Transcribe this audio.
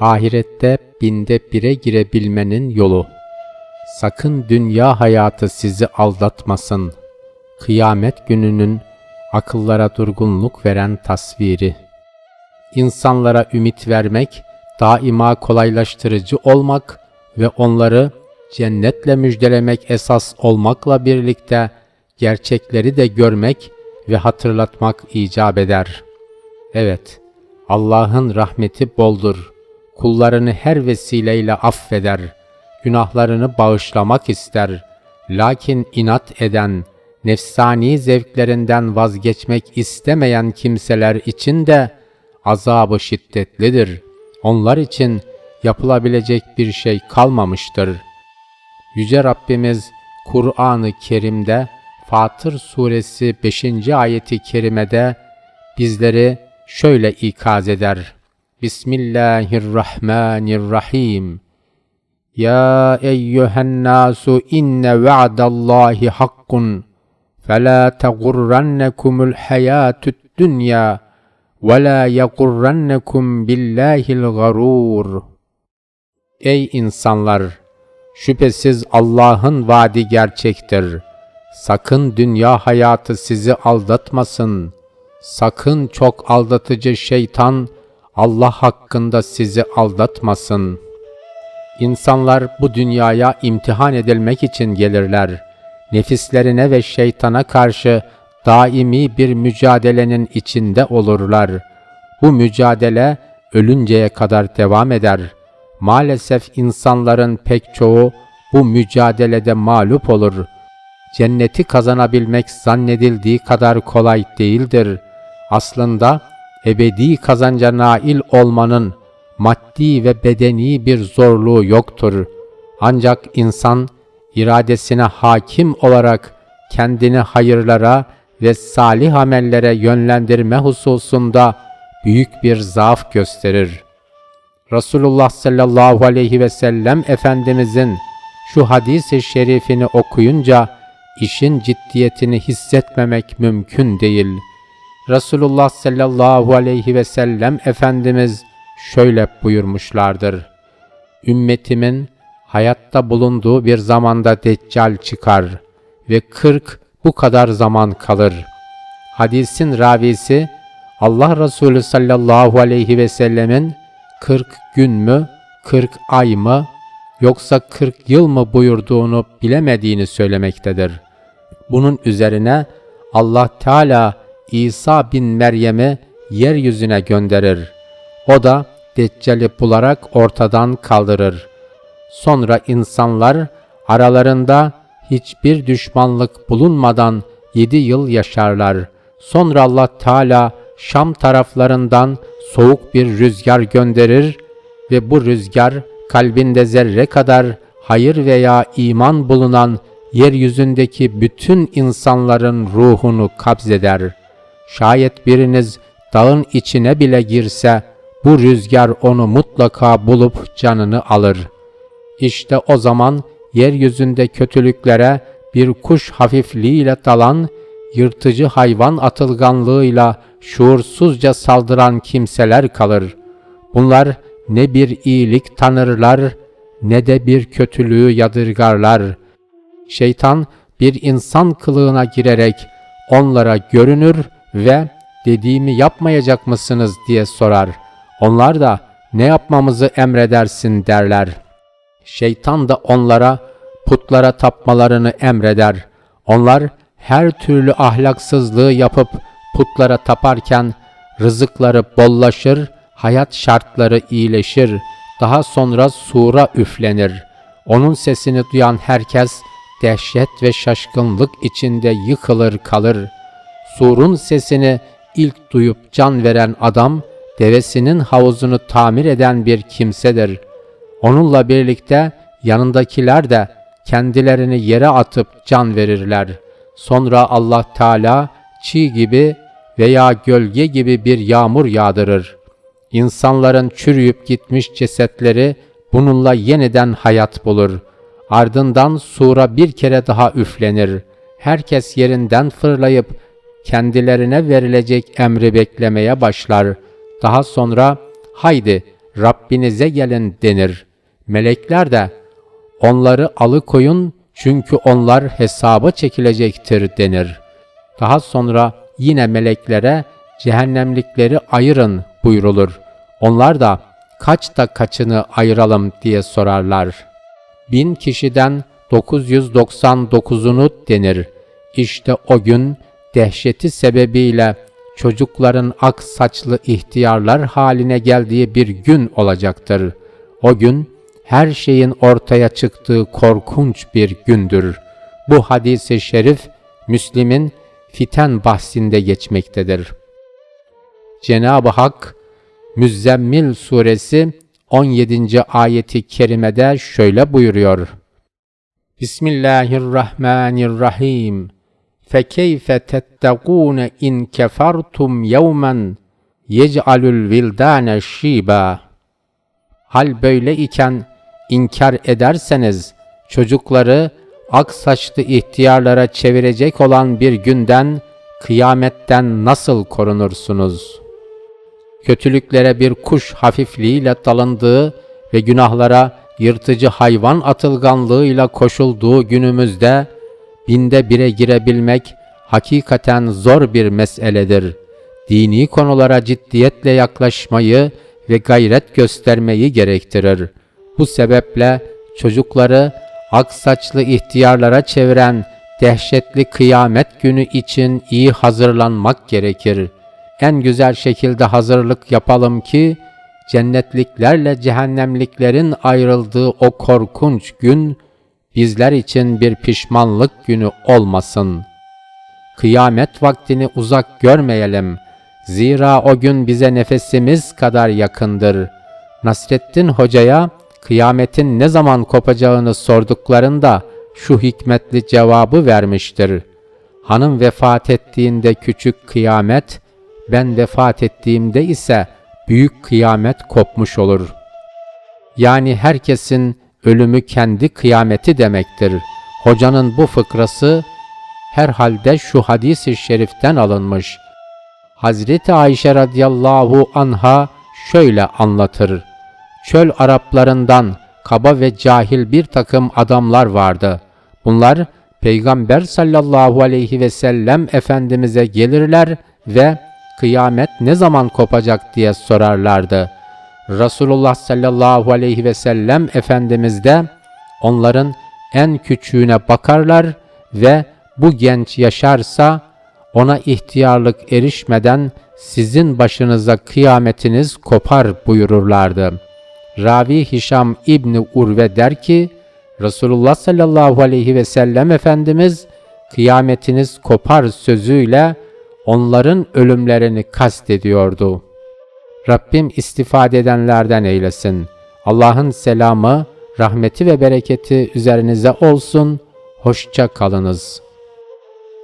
ahirette binde bire girebilmenin yolu. Sakın dünya hayatı sizi aldatmasın. Kıyamet gününün akıllara durgunluk veren tasviri. İnsanlara ümit vermek, daima kolaylaştırıcı olmak ve onları cennetle müjdelemek esas olmakla birlikte gerçekleri de görmek ve hatırlatmak icap eder. Evet, Allah'ın rahmeti boldur. Kullarını her vesileyle affeder. Günahlarını bağışlamak ister. Lakin inat eden, nefsani zevklerinden vazgeçmek istemeyen kimseler için de azabı şiddetlidir. Onlar için yapılabilecek bir şey kalmamıştır. Yüce Rabbimiz Kur'an-ı Kerim'de Fatır suresi 5. ayeti kerimede bizleri şöyle ikaz eder. Bismillahirrahmanirrahim. Ya eyyühen nasu inne va'dallahi hakkun. فَلَا تَغُرَّنَّكُمُ الْحَيَاةُ الدُّنْيَا وَلَا يَغُرَّنَّكُمْ بِاللّٰهِ الْغَرُورُ Ey insanlar! Şüphesiz Allah'ın vaadi gerçektir. Sakın dünya hayatı sizi aldatmasın. Sakın çok aldatıcı şeytan Allah hakkında sizi aldatmasın. İnsanlar bu dünyaya imtihan edilmek için gelirler. Nefislerine ve şeytana karşı daimi bir mücadelenin içinde olurlar. Bu mücadele ölünceye kadar devam eder. Maalesef insanların pek çoğu bu mücadelede mağlup olur. Cenneti kazanabilmek zannedildiği kadar kolay değildir. Aslında ebedi kazanca nail olmanın maddi ve bedeni bir zorluğu yoktur. Ancak insan iradesine hakim olarak kendini hayırlara ve salih amellere yönlendirme hususunda büyük bir zaaf gösterir. Resulullah sallallahu aleyhi ve sellem Efendimizin şu hadisi şerifini okuyunca işin ciddiyetini hissetmemek mümkün değil. Resulullah sallallahu aleyhi ve sellem Efendimiz şöyle buyurmuşlardır. Ümmetimin hayatta bulunduğu bir zamanda deccal çıkar ve kırk bu kadar zaman kalır. Hadisin ravisi Allah Resulü sallallahu aleyhi ve sellemin 40 gün mü, 40 ay mı yoksa 40 yıl mı buyurduğunu bilemediğini söylemektedir. Bunun üzerine Allah Teala İsa bin Meryem'i yeryüzüne gönderir. O da Deccal'i bularak ortadan kaldırır. Sonra insanlar aralarında hiçbir düşmanlık bulunmadan yedi yıl yaşarlar. Sonra Allah Teala Şam taraflarından soğuk bir rüzgar gönderir ve bu rüzgar kalbinde zerre kadar hayır veya iman bulunan yeryüzündeki bütün insanların ruhunu kabzeder. Şayet biriniz dağın içine bile girse bu rüzgar onu mutlaka bulup canını alır. İşte o zaman yeryüzünde kötülüklere bir kuş hafifliğiyle dalan, yırtıcı hayvan atılganlığıyla şuursuzca saldıran kimseler kalır. Bunlar ne bir iyilik tanırlar ne de bir kötülüğü yadırgarlar. Şeytan bir insan kılığına girerek onlara görünür ve dediğimi yapmayacak mısınız diye sorar. Onlar da ne yapmamızı emredersin derler. Şeytan da onlara putlara tapmalarını emreder. Onlar her türlü ahlaksızlığı yapıp putlara taparken rızıkları bollaşır, hayat şartları iyileşir. Daha sonra sura üflenir. Onun sesini duyan herkes dehşet ve şaşkınlık içinde yıkılır kalır. Surun sesini ilk duyup can veren adam, devesinin havuzunu tamir eden bir kimsedir. Onunla birlikte yanındakiler de kendilerini yere atıp can verirler. Sonra Allah Teala çiğ gibi veya gölge gibi bir yağmur yağdırır. İnsanların çürüyüp gitmiş cesetleri bununla yeniden hayat bulur. Ardından sura bir kere daha üflenir. Herkes yerinden fırlayıp kendilerine verilecek emri beklemeye başlar. Daha sonra haydi Rabbinize gelin denir. Melekler de onları alıkoyun çünkü onlar hesaba çekilecektir denir. Daha sonra yine meleklere cehennemlikleri ayırın buyrulur. Onlar da kaçta kaçını ayıralım diye sorarlar. Bin kişiden 999'unu denir. İşte o gün dehşeti sebebiyle çocukların ak saçlı ihtiyarlar haline geldiği bir gün olacaktır. O gün her şeyin ortaya çıktığı korkunç bir gündür. Bu hadisi şerif Müslim'in fiten bahsinde geçmektedir. Cenab-ı Hak Müzzemmil suresi 17. ayeti kerimede şöyle buyuruyor. Bismillahirrahmanirrahim. فَكَيْفَ تَتَّقُونَ اِنْ كَفَرْتُمْ يَوْمًا يَجْعَلُ الْوِلْدَانَ شِيبًا Hal böyle iken inkar ederseniz çocukları ak saçlı ihtiyarlara çevirecek olan bir günden kıyametten nasıl korunursunuz? Kötülüklere bir kuş hafifliğiyle dalındığı ve günahlara yırtıcı hayvan atılganlığıyla koşulduğu günümüzde binde bire girebilmek hakikaten zor bir meseledir. Dini konulara ciddiyetle yaklaşmayı ve gayret göstermeyi gerektirir. Bu sebeple çocukları ak saçlı ihtiyarlara çeviren dehşetli kıyamet günü için iyi hazırlanmak gerekir. En güzel şekilde hazırlık yapalım ki cennetliklerle cehennemliklerin ayrıldığı o korkunç gün bizler için bir pişmanlık günü olmasın. Kıyamet vaktini uzak görmeyelim. Zira o gün bize nefesimiz kadar yakındır. Nasrettin Hoca'ya kıyametin ne zaman kopacağını sorduklarında şu hikmetli cevabı vermiştir. Hanım vefat ettiğinde küçük kıyamet, ben vefat ettiğimde ise büyük kıyamet kopmuş olur. Yani herkesin ölümü kendi kıyameti demektir. Hocanın bu fıkrası herhalde şu hadis-i şeriften alınmış. Hazreti Ayşe radıyallahu anha şöyle anlatır. Çöl Araplarından kaba ve cahil bir takım adamlar vardı. Bunlar Peygamber sallallahu aleyhi ve sellem Efendimiz'e gelirler ve kıyamet ne zaman kopacak diye sorarlardı. Resulullah sallallahu aleyhi ve sellem Efendimiz de onların en küçüğüne bakarlar ve bu genç yaşarsa ona ihtiyarlık erişmeden sizin başınıza kıyametiniz kopar buyururlardı. Ravi Hişam İbni Urve der ki, Resulullah sallallahu aleyhi ve sellem Efendimiz kıyametiniz kopar sözüyle onların ölümlerini kastediyordu. Rabbim istifade edenlerden eylesin. Allah'ın selamı, rahmeti ve bereketi üzerinize olsun. Hoşça kalınız.''